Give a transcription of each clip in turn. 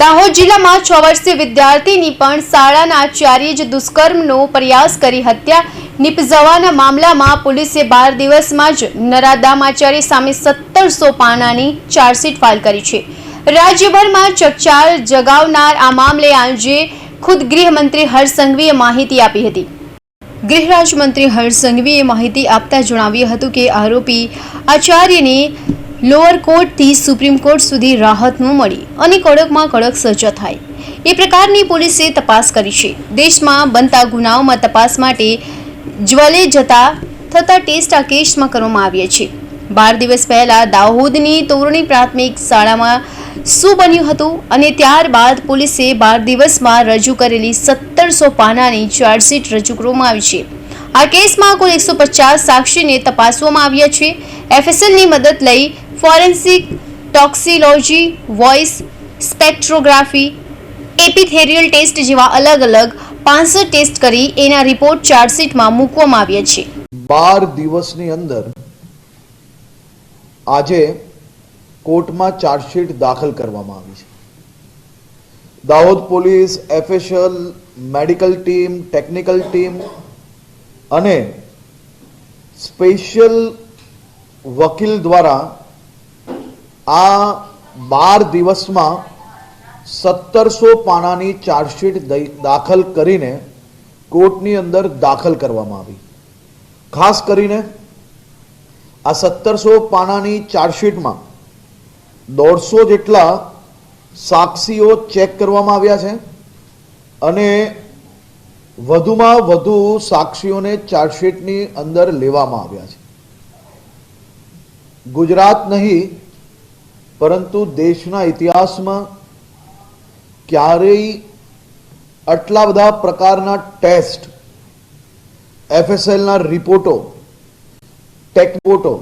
દાહોદ જિલ્લામાં છ વર્ષીય વિદ્યાર્થીની પણ શાળાના આચાર્ય જ દુષ્કર્મનો પ્રયાસ કરી હત્યા. નિપજવાના મામલામાં પોલીસે બાર દિવસમાં જ નરાદામ આચાર્ય સામે સત્તરસો પાનાની ચાર્જશીટ ફાઇલ કરી છે. રાજ્યભરમાં ચકચાર જગાવનાર આ મામલે આજે ખુદ ગૃહમંત્રી હર્ષ સંઘવીએ માહિતી આપી હતી. ગૃહ રાજ્યમંત્રી હર્ષ સંઘવીએ માહિતી આપતા જણાવ્યું હતું કે આરોપી આચાર્યને લોઅર કોર્ટથી સુપ્રીમ કોર્ટ સુધી રાહત ન મળી અને કડકમાં કડક સજા થાય. એ પ્રકારની પોલીસે તપાસ કરી છે. દેશમાં બનતા ગુનાઓમાં તપાસ માટે જ્વલે જતા થતા ટેસ્ટ આ કેસમાં કરવામાં આવ્યા છે. બાર દિવસ પહેલાં દાહોદની તોરણી પ્રાથમિક શાળામાં શું બન્યું હતું અને ત્યારબાદ પોલીસે બાર દિવસમાં રજૂ કરેલી સત્તરસો પાનાની ચાર્જશીટ રજૂ કરવામાં આવી છે. આ કેસમાં કુલ એકસો પચાસ સાક્ષીને તપાસવામાં આવ્યા છે. એફએસએલની મદદ લઈ forensic, toxicology, voice, spectrography, epithelial test જેવા અલગ અલગ પાંસઠ ટેસ્ટ કરી એના રિપોર્ટ ચાર્જશીટમાં મૂકવામાં આવ્યા છે. બાર દિવસની અંદર આજે કોર્ટમાં ચાર્જશીટ દાખલ કરવામાં આવી છે. Dahod police official medical team, technical team અને સ્પેશિયલ વકીલ દ્વારા આ બાર દિવસમાં સત્તરસો પાનાની ચાર્જશીટ દાખલ કરીને કોર્ટની અંદર દાખલ કરવામાં આવી. ખાસ કરીને આ સત્તરસો પાનાની ચાર્જશીટમાં દોઢસો જેટલા સાક્ષીઓ ચેક કરવામાં આવ્યા છે અને વધુમાં વધુ સાક્ષીઓને ચાર્જશીટની અંદર લેવામાં આવ્યા છે. ગુજરાત નહીં પરંતુ દેશના ઇતિહાસમાં ક્યારેય આટલા બધા પ્રકારના ટેસ્ટ, એફએસએલના રિપોર્ટો ટેકપોટો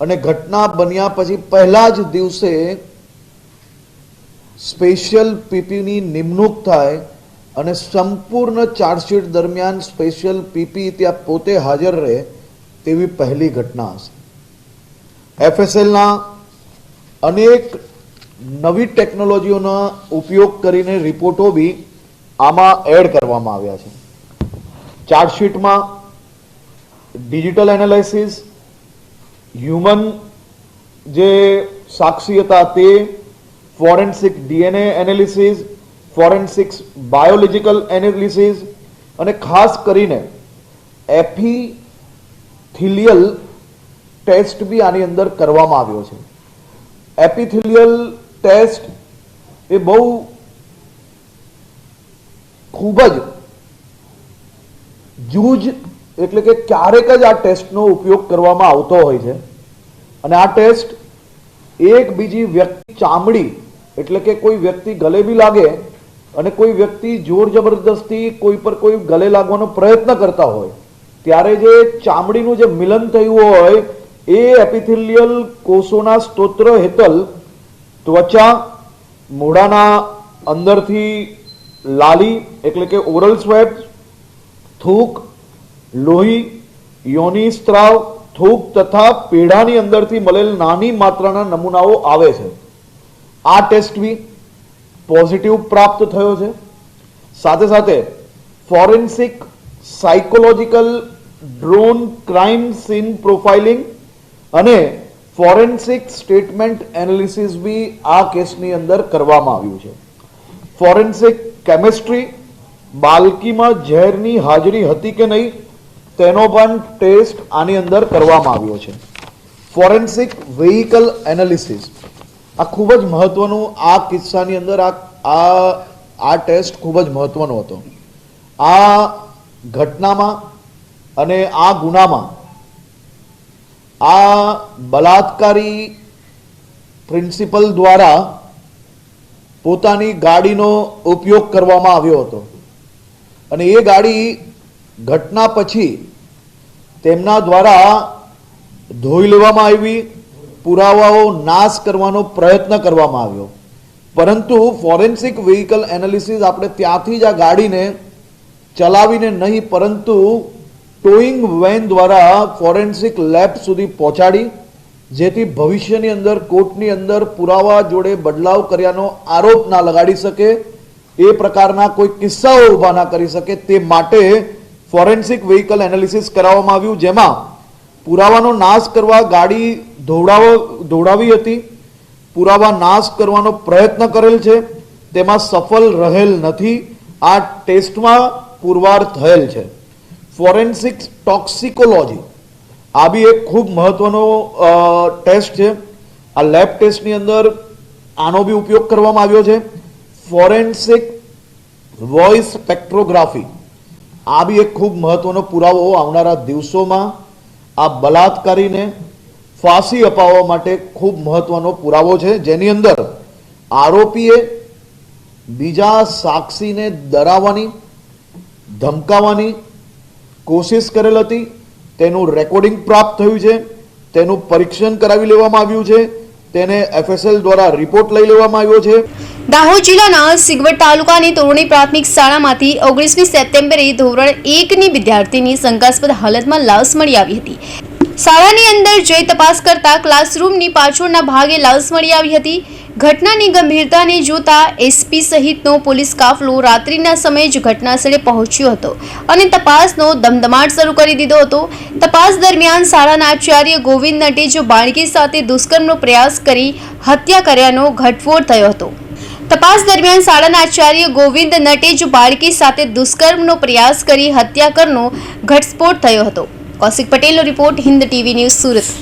અને ઘટના બન્યા પછી પહેલા જ દિવસે સ્પેશિયલ પીપીની નિમણૂક થાય અને સંપૂર્ણ ચાર્જશીટ દરમિયાન સ્પેશિયલ પીપી ત્યાં પોતે હાજર રહે તેવી પહેલી ઘટના હશે. એફએસએલના અનેક નવી ટેકનોલોજીઓનો ઉપયોગ કરીને રિપોર્ટો બી આમાં એડ કરવામાં આવ્યા છે. ચાર્જશીટમાં ડિજિટલ એનાલિસિસ, હ્યુમન જે સાક્ષી હતા તે, forensic DNA analysis, forensics biological analysis અને ખાસ કરીને એપિથિલિયલ ટેસ્ટ બી આની અંદર કરવામાં આવ્યો છે. એપિથિલિયલ ટેસ્ટ એ બહુ ખૂબ જ જૂજ એટલે કે ક્યારેક જ આ ટેસ્ટનો ઉપયોગ કરવામાં આવતો હોય છે. અને આ ટેસ્ટ એક બીજી વ્યક્તિ ચામડી એટલે કે કોઈ વ્યક્તિ ગલે બી લાગે અને કોઈ વ્યક્તિ જોર જબરદસ્તી કોઈ પર કોઈ ગલે લાગવાનો પ્રયત્ન કરતા હોય, ત્યારે જે ચામડીનું જે મિલન થયું હોય એ એપિથેલિયલ કોષોના સ્તોત્ર હેતલ ત્વચા મોઢાના અંદરથી લાલી, એટલે કે ઓરલ સ્વેબ થૂક, લોહી, યોની સ્ત્રાવ, થૂક તથા પેઢાની અંદરથી મળેલ નાની માત્રાના નમૂનાઓ આવે છે. આ ટેસ્ટ બી પોઝિટિવ પ્રાપ્ત થયો છે. સાથે સાથે forensic psychological drone crime scene profiling અને ફોરેન્સિક સ્ટેટમેન્ટ એનાલિસિસ બી આ કેસની અંદર કરવામાં આવ્યું છે. ફોરેન્સિક કેમિસ્ટ્રી બાલકીમાં ઝેરની હાજરી હતી કે નહીં, તેનો પણ ટેસ્ટ આની અંદર કરવામાં આવ્યો છે. Forensic vehicle analysis. આ ખૂબ જ મહત્વનું, આ કિસ્સાની અંદર આ આ આ ટેસ્ટ ખૂબ જ મહત્વનો હતો. આ ઘટનામાં અને આ ગુનામાં આ બલાત્કારી પ્રિન્સિપલ દ્વારા પોતાની ગાડીનો ઉપયોગ કરવામાં આવ્યો હતો. અને એ ગાડી ઘટના પછી તેમના દ્વારા ધોઈ લેવામાં આવી, પુરાવાઓ નાશ કરવાનો પ્રયત્ન કરવામાં આવ્યો. પરંતુ ફોરેન્સિક વ્હીકલ એનાલિસિસ આપણે ત્યાંથી જ આ ગાડીને ચલાવીને નહીં, પરંતુ ટોઈંગ વેન દ્વારા ફોરેન્સિક લેબ સુધી પહોંચાડી, જેથી ભવિષ્યની અંદર કોર્ટની અંદર પુરાવા જોડે બદલાવ કર્યાનો આરોપ ના લગાડી શકે, એ પ્રકારના કોઈ કિસ્સાઓ ઊભા ના કરી શકે તે માટે ફોરેન્સિક વ્હીકલ એનાલિસિસ કરાવવામાં આવ્યું, જેમાં પુરાવાનો નાશ કરવા ગાડી ધોવડાવ, ધોવડાવી હતી, પુરાવા નાશ કરવાનો પ્રયત્ન કરેલ છે, તેમાં સફળ રહેલ નથી, આ ટેસ્ટમાં પુરવાર થયેલ છે. Forensic toxicology. આ બી એક ખૂબ મહત્વનો ટેસ્ટ છે. આ લેબ ટેસ્ટની અંદર આનો બી ઉપયોગ કરવામાં આવ્યો છે. Forensic voice spectrography. આ બી એક ખૂબ મહત્વનો પુરાવો આવનારા દિવસોમાં આ બલાત્કારીને ફાંસી અપાવવા માટે ખૂબ મહત્વનો પુરાવો છે. જેની અંદર આરોપીએ બીજા સાક્ષીને ડરાવવાની, ધમકાવવાની કોશિશ કરેલ હતી, તેનું રેકોર્ડિંગ પ્રાપ્ત થયું છે, તેનું પરીક્ષણ કરાવી લેવામાં આવ્યું છે, તેને એફએસએલ દ્વારા રિપોર્ટ લઈ લેવામાં આવ્યો છે. દાહોદ જિલ્લાના સિગવડ તાલુકાની તોરણી પ્રાથમિક શાળામાંથી ઓગણીસમી સપ્ટેમ્બરે ધોરણ એકની વિદ્યાર્થીની શંકાસ્પદ હાલતમાં લાશ મળી આવી હતી. શાળાની અંદર જઈ તપાસ કરતા ક્લાસરૂમની પાછળના ભાગે લાશ મળી આવી હતી. ઘટનાની ગંભીરતાને જોતા એસપી સહિતનો પોલીસ કાફલો રાત્રિના સમયે જ ઘટનાસ્થળે પહોંચ્યો હતો અને તપાસનો ધમધમાટ શરૂ કરી દીધો હતો. તપાસ દરમિયાન શાળાના આચાર્ય ગોવિંદ નટે જો બાળકી સાથે દુષ્કર્મનો પ્રયાસ કરી હત્યા કર્યાનો ઘટફોડ થયો હતો. તપાસ દરમિયાન શાળાના આચાર્ય ગોવિંદ નટેજ બાળકી સાથે દુષ્કર્મનો પ્રયાસ કરી હત્યા કરનો ઘટસ્ફોટ થયો હતો. કૌશિક પટેલનો report Hind TV news Surat.